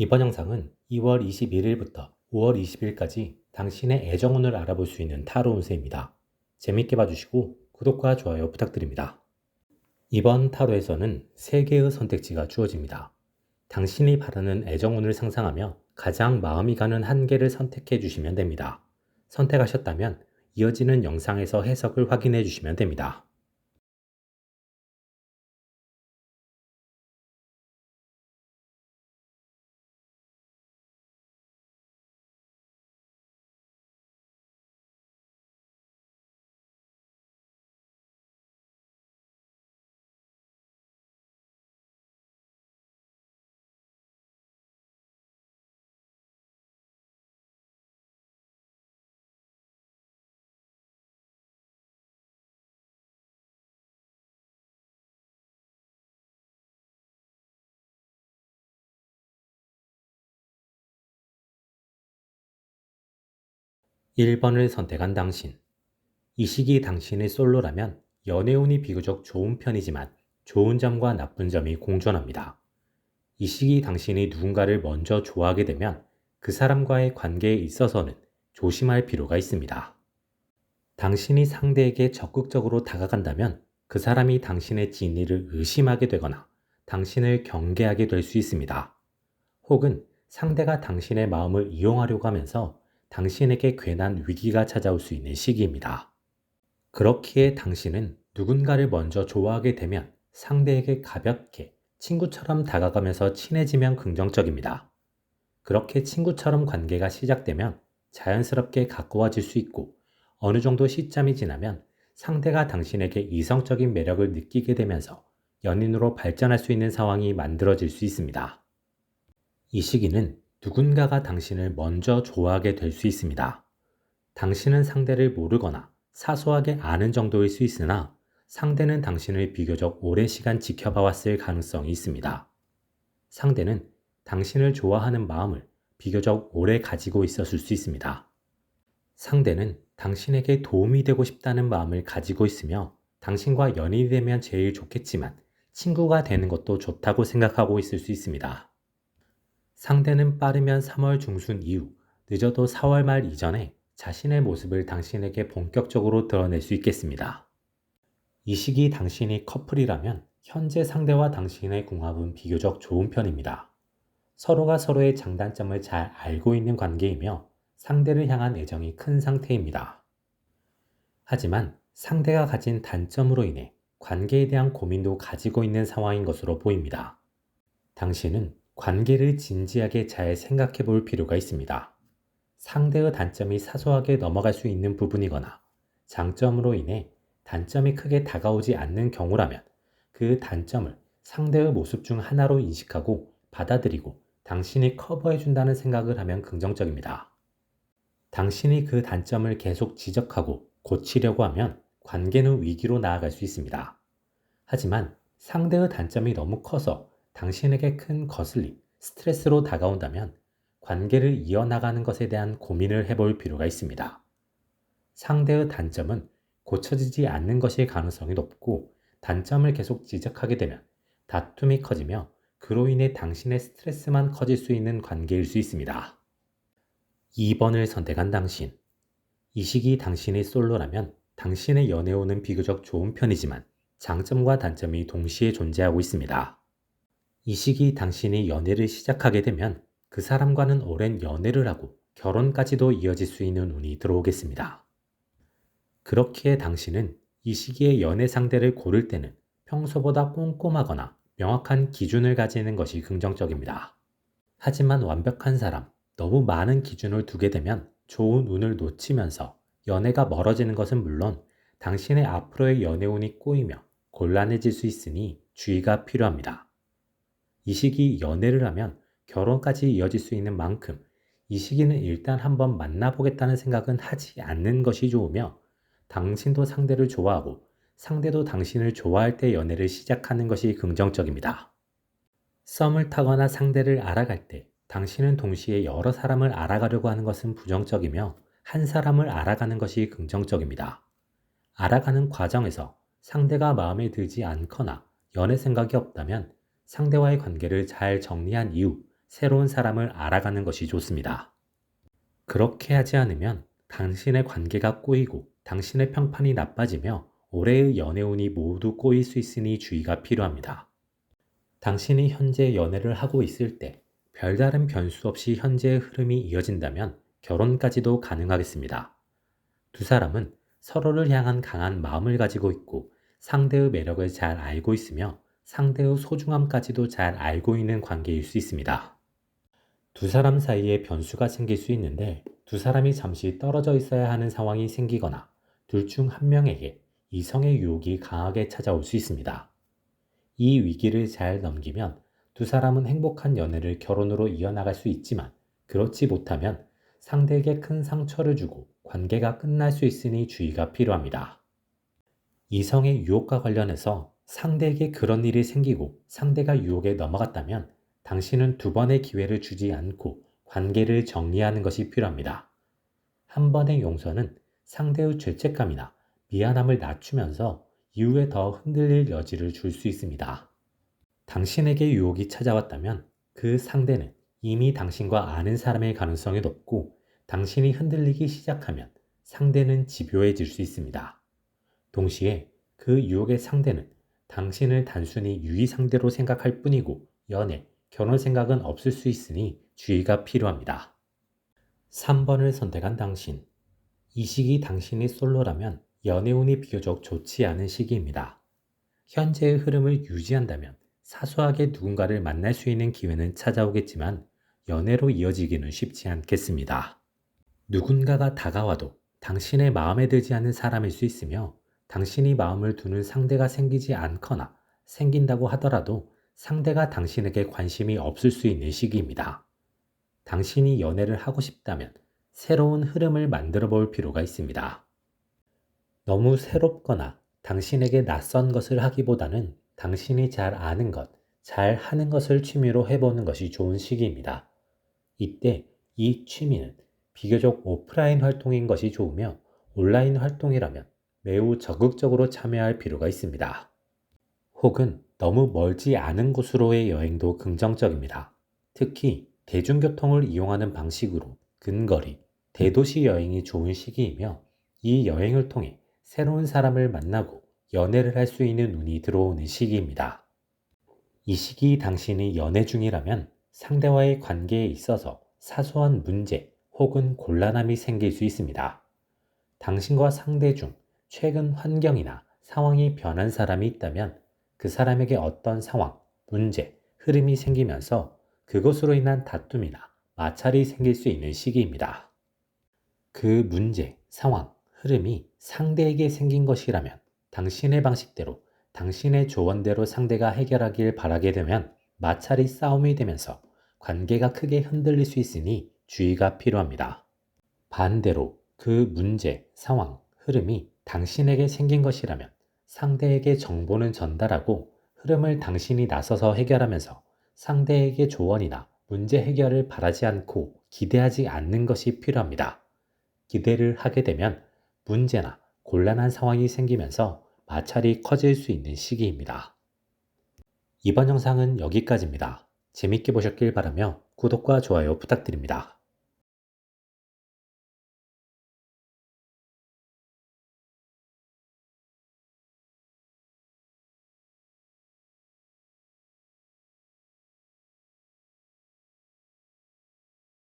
이번 영상은 2월 21일부터 5월 20일까지 당신의 애정운을 알아볼 수 있는 타로 운세입니다. 재밌게 봐주시고 구독과 좋아요 부탁드립니다. 이번 타로에서는 3개의 선택지가 주어집니다. 당신이 바라는 애정운을 상상하며 가장 마음이 가는 한 개를 선택해 주시면 됩니다. 선택하셨다면 이어지는 영상에서 해석을 확인해 주시면 됩니다. 1번을 선택한 당신. 이 시기 당신의 솔로라면 연애운이 비교적 좋은 편이지만 좋은 점과 나쁜 점이 공존합니다. 이 시기 당신이 누군가를 먼저 좋아하게 되면 그 사람과의 관계에 있어서는 조심할 필요가 있습니다. 당신이 상대에게 적극적으로 다가간다면 그 사람이 당신의 진리를 의심하게 되거나 당신을 경계하게 될 수 있습니다. 혹은 상대가 당신의 마음을 이용하려고 하면서 당신에게 괜한 위기가 찾아올 수 있는 시기입니다. 그렇기에 당신은 누군가를 먼저 좋아하게 되면 상대에게 가볍게 친구처럼 다가가면서 친해지면 긍정적입니다. 그렇게 친구처럼 관계가 시작되면 자연스럽게 가까워질 수 있고 어느 정도 시점이 지나면 상대가 당신에게 이성적인 매력을 느끼게 되면서 연인으로 발전할 수 있는 상황이 만들어질 수 있습니다. 이 시기는 누군가가 당신을 먼저 좋아하게 될 수 있습니다. 당신은 상대를 모르거나 사소하게 아는 정도일 수 있으나 상대는 당신을 비교적 오랜 시간 지켜봐 왔을 가능성이 있습니다. 상대는 당신을 좋아하는 마음을 비교적 오래 가지고 있었을 수 있습니다. 상대는 당신에게 도움이 되고 싶다는 마음을 가지고 있으며 당신과 연인이 되면 제일 좋겠지만 친구가 되는 것도 좋다고 생각하고 있을 수 있습니다. 상대는 빠르면 3월 중순 이후, 늦어도 4월 말 이전에 자신의 모습을 당신에게 본격적으로 드러낼 수 있겠습니다. 이 시기 당신이 커플이라면 현재 상대와 당신의 궁합은 비교적 좋은 편입니다. 서로가 서로의 장단점을 잘 알고 있는 관계이며 상대를 향한 애정이 큰 상태입니다. 하지만 상대가 가진 단점으로 인해 관계에 대한 고민도 가지고 있는 상황인 것으로 보입니다. 당신은 관계를 진지하게 잘 생각해 볼 필요가 있습니다. 상대의 단점이 사소하게 넘어갈 수 있는 부분이거나 장점으로 인해 단점이 크게 다가오지 않는 경우라면 그 단점을 상대의 모습 중 하나로 인식하고 받아들이고 당신이 커버해 준다는 생각을 하면 긍정적입니다. 당신이 그 단점을 계속 지적하고 고치려고 하면 관계는 위기로 나아갈 수 있습니다. 하지만 상대의 단점이 너무 커서 당신에게 큰 거슬림, 스트레스로 다가온다면 관계를 이어나가는 것에 대한 고민을 해볼 필요가 있습니다. 상대의 단점은 고쳐지지 않는 것일 가능성이 높고 단점을 계속 지적하게 되면 다툼이 커지며 그로 인해 당신의 스트레스만 커질 수 있는 관계일 수 있습니다. 2번을 선택한 당신. 이 시기 당신의 솔로라면 당신의 연애운은 비교적 좋은 편이지만 장점과 단점이 동시에 존재하고 있습니다. 이 시기 당신이 연애를 시작하게 되면 그 사람과는 오랜 연애를 하고 결혼까지도 이어질 수 있는 운이 들어오겠습니다. 그렇기에 당신은 이 시기에 연애 상대를 고를 때는 평소보다 꼼꼼하거나 명확한 기준을 가지는 것이 긍정적입니다. 하지만 완벽한 사람, 너무 많은 기준을 두게 되면 좋은 운을 놓치면서 연애가 멀어지는 것은 물론 당신의 앞으로의 연애운이 꼬이며 곤란해질 수 있으니 주의가 필요합니다. 이 시기 연애를 하면 결혼까지 이어질 수 있는 만큼 이 시기는 일단 한번 만나보겠다는 생각은 하지 않는 것이 좋으며 당신도 상대를 좋아하고 상대도 당신을 좋아할 때 연애를 시작하는 것이 긍정적입니다. 썸을 타거나 상대를 알아갈 때 당신은 동시에 여러 사람을 알아가려고 하는 것은 부정적이며 한 사람을 알아가는 것이 긍정적입니다. 알아가는 과정에서 상대가 마음에 들지 않거나 연애 생각이 없다면 상대와의 관계를 잘 정리한 이후 새로운 사람을 알아가는 것이 좋습니다. 그렇게 하지 않으면 당신의 관계가 꼬이고 당신의 평판이 나빠지며 올해의 연애운이 모두 꼬일 수 있으니 주의가 필요합니다. 당신이 현재 연애를 하고 있을 때 별다른 변수 없이 현재의 흐름이 이어진다면 결혼까지도 가능하겠습니다. 두 사람은 서로를 향한 강한 마음을 가지고 있고 상대의 매력을 잘 알고 있으며 상대의 소중함까지도 잘 알고 있는 관계일 수 있습니다. 두 사람 사이에 변수가 생길 수 있는데 두 사람이 잠시 떨어져 있어야 하는 상황이 생기거나 둘 중 한 명에게 이성의 유혹이 강하게 찾아올 수 있습니다. 이 위기를 잘 넘기면 두 사람은 행복한 연애를 결혼으로 이어나갈 수 있지만 그렇지 못하면 상대에게 큰 상처를 주고 관계가 끝날 수 있으니 주의가 필요합니다. 이성의 유혹과 관련해서 상대에게 그런 일이 생기고 상대가 유혹에 넘어갔다면 당신은 두 번의 기회를 주지 않고 관계를 정리하는 것이 필요합니다. 한 번의 용서는 상대의 죄책감이나 미안함을 낮추면서 이후에 더 흔들릴 여지를 줄 수 있습니다. 당신에게 유혹이 찾아왔다면 그 상대는 이미 당신과 아는 사람일 가능성이 높고 당신이 흔들리기 시작하면 상대는 집요해질 수 있습니다. 동시에 그 유혹의 상대는 당신을 단순히 유의 상대로 생각할 뿐이고 연애, 결혼 생각은 없을 수 있으니 주의가 필요합니다. 3번을 선택한 당신. 이 시기 당신이 솔로라면 연애운이 비교적 좋지 않은 시기입니다. 현재의 흐름을 유지한다면 사소하게 누군가를 만날 수 있는 기회는 찾아오겠지만 연애로 이어지기는 쉽지 않겠습니다. 누군가가 다가와도 당신의 마음에 들지 않는 사람일 수 있으며 당신이 마음을 두는 상대가 생기지 않거나 생긴다고 하더라도 상대가 당신에게 관심이 없을 수 있는 시기입니다. 당신이 연애를 하고 싶다면 새로운 흐름을 만들어 볼 필요가 있습니다. 너무 새롭거나 당신에게 낯선 것을 하기보다는 당신이 잘 아는 것, 잘 하는 것을 취미로 해보는 것이 좋은 시기입니다. 이때 이 취미는 비교적 오프라인 활동인 것이 좋으며 온라인 활동이라면 매우 적극적으로 참여할 필요가 있습니다. 혹은 너무 멀지 않은 곳으로의 여행도 긍정적입니다. 특히 대중교통을 이용하는 방식으로 근거리, 대도시 여행이 좋은 시기이며 이 여행을 통해 새로운 사람을 만나고 연애를 할 수 있는 운이 들어오는 시기입니다. 이 시기 당신이 연애 중이라면 상대와의 관계에 있어서 사소한 문제 혹은 곤란함이 생길 수 있습니다. 당신과 상대 중 최근 환경이나 상황이 변한 사람이 있다면 그 사람에게 어떤 상황, 문제, 흐름이 생기면서 그것으로 인한 다툼이나 마찰이 생길 수 있는 시기입니다. 그 문제, 상황, 흐름이 상대에게 생긴 것이라면 당신의 방식대로 당신의 조언대로 상대가 해결하길 바라게 되면 마찰이 싸움이 되면서 관계가 크게 흔들릴 수 있으니 주의가 필요합니다. 반대로 그 문제, 상황, 흐름이 당신에게 생긴 것이라면 상대에게 정보는 전달하고 흐름을 당신이 나서서 해결하면서 상대에게 조언이나 문제 해결을 바라지 않고 기대하지 않는 것이 필요합니다. 기대를 하게 되면 문제나 곤란한 상황이 생기면서 마찰이 커질 수 있는 시기입니다. 이번 영상은 여기까지입니다. 재밌게 보셨길 바라며 구독과 좋아요 부탁드립니다.